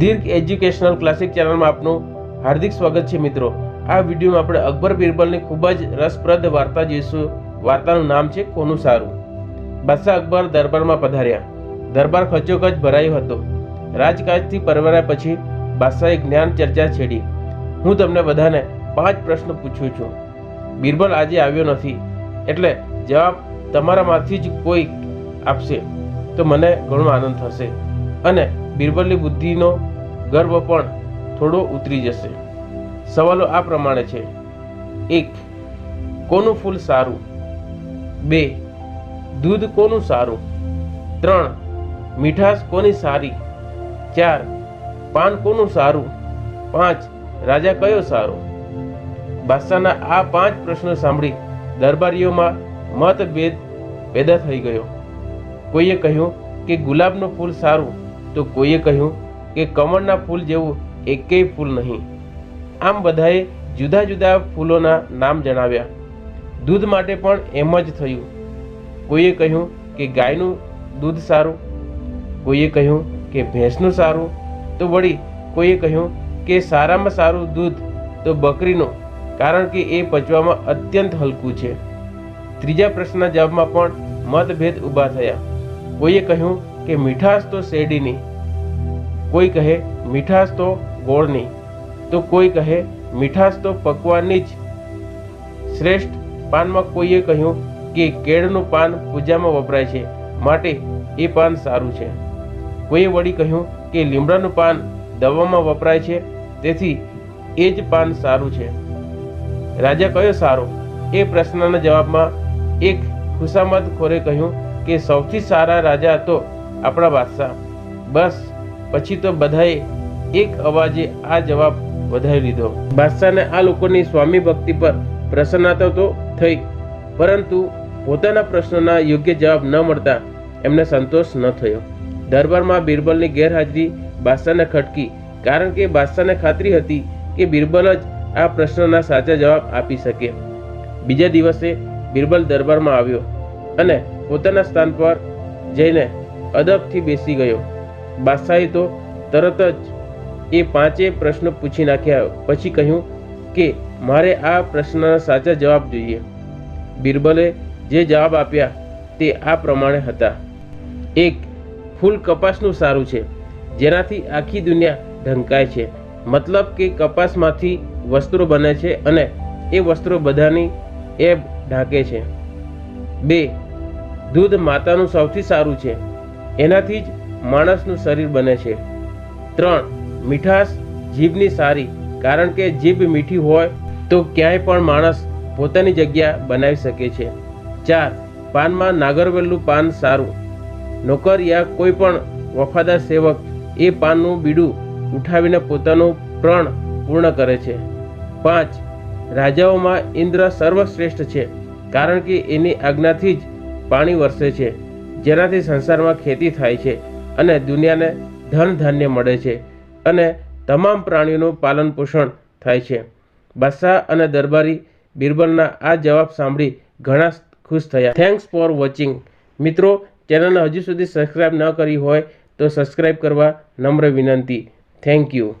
દીર્ઘ educational classic ચેનલમાં આપનું હાર્દિક સ્વાગત છે મિત્રો. આ વિડીયોમાં આપણે અકબર બિરબલની ખૂબ જ રસપ્રદ વાર્તા જોઈશું. વાર્તાનું નામ છે કોનું સારું? બાદશાહ અકબર દરબારમાં પધાર્યા. દરબાર ખચોખચ ભરાયો હતો. રાજકાજથી પરવર્યા પછી બાદશાહે જ્ઞાન ચર્ચા છેડી. હું તમને બધાને પાંચ પ્રશ્ન પૂછું છું. બિરબલ આજે આવ્યો નથી. એટલે જવાબ તમારામાંથી જ કોઈ આપશે. તો મને ઘણો આનંદ થશે. અને બિરબલની બુદ્ધિનો ગર્વ પણ થોડો ઉતરી જશે. સવાલો આ પ્રમાણે છે. એક, કોનું ફૂલ સારું? બે, દૂધ કોનું સારું? ત્રણ, મીઠાશ કોની સારી? ચાર, પાન કોનું સારું? પાંચ, રાજા કયો સારો? બાદશાહના આ પાંચ પ્રશ્નો સાંભળી દરબારીઓમાં મતભેદ પેદા થઈ ગયો. કોઈએ કહ્યું કે ગુલાબનું ફૂલ સારું, તો કોઈએ કહ્યું કે કમળના ફૂલ જેવું એકેય ફૂલ નહીં. આમ બધાએ જુદા જુદા ફૂલોના નામ જણાવ્યા. દૂધ માટે પણ એમ જ થયું. કોઈએ કહ્યું કે ગાયનું દૂધ સારું, કોઈએ કહ્યું કે ભેંસનું સારું, તો વળી કોઈએ કહ્યું કે સારામાં સારું દૂધ તો બકરીનું, કારણ કે એ પચવામાં અત્યંત હલકું છે. ત્રીજા પ્રશ્નના જવાબમાં પણ મતભેદ ઊભા થયા. કોઈએ કહ્યું કે મીઠાશ તો શેરડીની કોઈ કહે, મીઠાશ તો ગોળની. તો કોઈ કહે, મીઠાશ તો પકવાનની જ. શ્રેષ્ઠ પાનમાં કોઈએ કહ્યું કે કેળનું પાન પૂજામાં વપરાય છે, માટે એ પાન સારું છે. કોઈએ વળી કહ્યું કે લીમડાનું પાન દવામાં વપરાય છે, તેથી એ જ પાન સારું છે. રાજા કયો સારો? એ પ્રશ્નના જવાબમાં એક ખુશામદ ખોરે કહ્યું કે, સૌથી સારા રાજા તો આપણા બાદશાહ. બસ પછી તો બધાએ એક અવાજે આ જવાબ વધારી લીધો બાદશાહને આ લોકોની સ્વામી ભક્તિ પર પ્રસન્નતા તો થઈ, પરંતુ પોતાના પ્રશ્નના યોગ્ય જવાબ ન મળતા એમને સંતોષ ન થયો. દરબારમાં બિરબલની ગેરહાજરી બાદશાહને ખટકી, કારણ કે બાદશાહને ખાતરી હતી કે બિરબલ જ આ પ્રશ્નના સાચા જવાબ આપી શકે. બીજા દિવસે બિરબલ દરબારમાં આવ્યો અને પોતાના સ્થાન પર જઈને અદબથી બેસી ગયો. બાદશાહે તો તરત જ એ પાંચેય પ્રશ્નો પૂછી નાખ્યા. પછી કહ્યું કે, મારે આ પ્રશ્નના સાચા જવાબ જોઈએ. બિરબલે જે જવાબ આપ્યા તે આ પ્રમાણે હતા. એક, ફૂલ કપાસનું સારું છે, જેનાથી આખી દુનિયા ઢંકાય છે. મતલબ કે કપાસમાંથી વસ્ત્રો બને છે અને એ વસ્ત્રો બધાની એબ ઢાંકે છે. બે, દૂધ માતાનું સૌથી સારું છે. એનાથી જ માણસનું શરીર બને છે. ત્રણ, મીઠાશ જીભની સારી. કારણ કે જીભ મીઠી હોય તો ક્યાંય પણ માણસ પોતાની જગ્યા બનાવી શકે છે. ચાર, પાનમાં નાગરવેલનું પાન સારું. નોકર યા કોઈ પણ વફાદાર સેવક એ પાનનું બીડું ઉઠાવીને પોતાનું પ્રણ પૂર્ણ કરે છે. પાંચ, રાજાઓમાં ઇન્દ્ર સર્વશ્રેષ્ઠ છે. કારણ કે એની આજ્ઞાથી જ પાણી વરસે છે. જેનાથી સંસારમાં ખેતી થાય છે. અને દુનિયાને ધન ધાન્ય મળે છે અને તમામ પ્રાણીઓનું પાલન પોષણ થાય છે. બાદશાહ અને દરબારી બિરબલના આ જવાબ સાંભળી ઘણા ખુશ થયા. થેન્ક્સ ફોર વોચિંગ મિત્રો ચેનલને હજુ સુધી સબસ્ક્રાઈબ ન કરી હોય તો સબસ્ક્રાઈબ કરવા નમ્ર વિનંતી. Thank you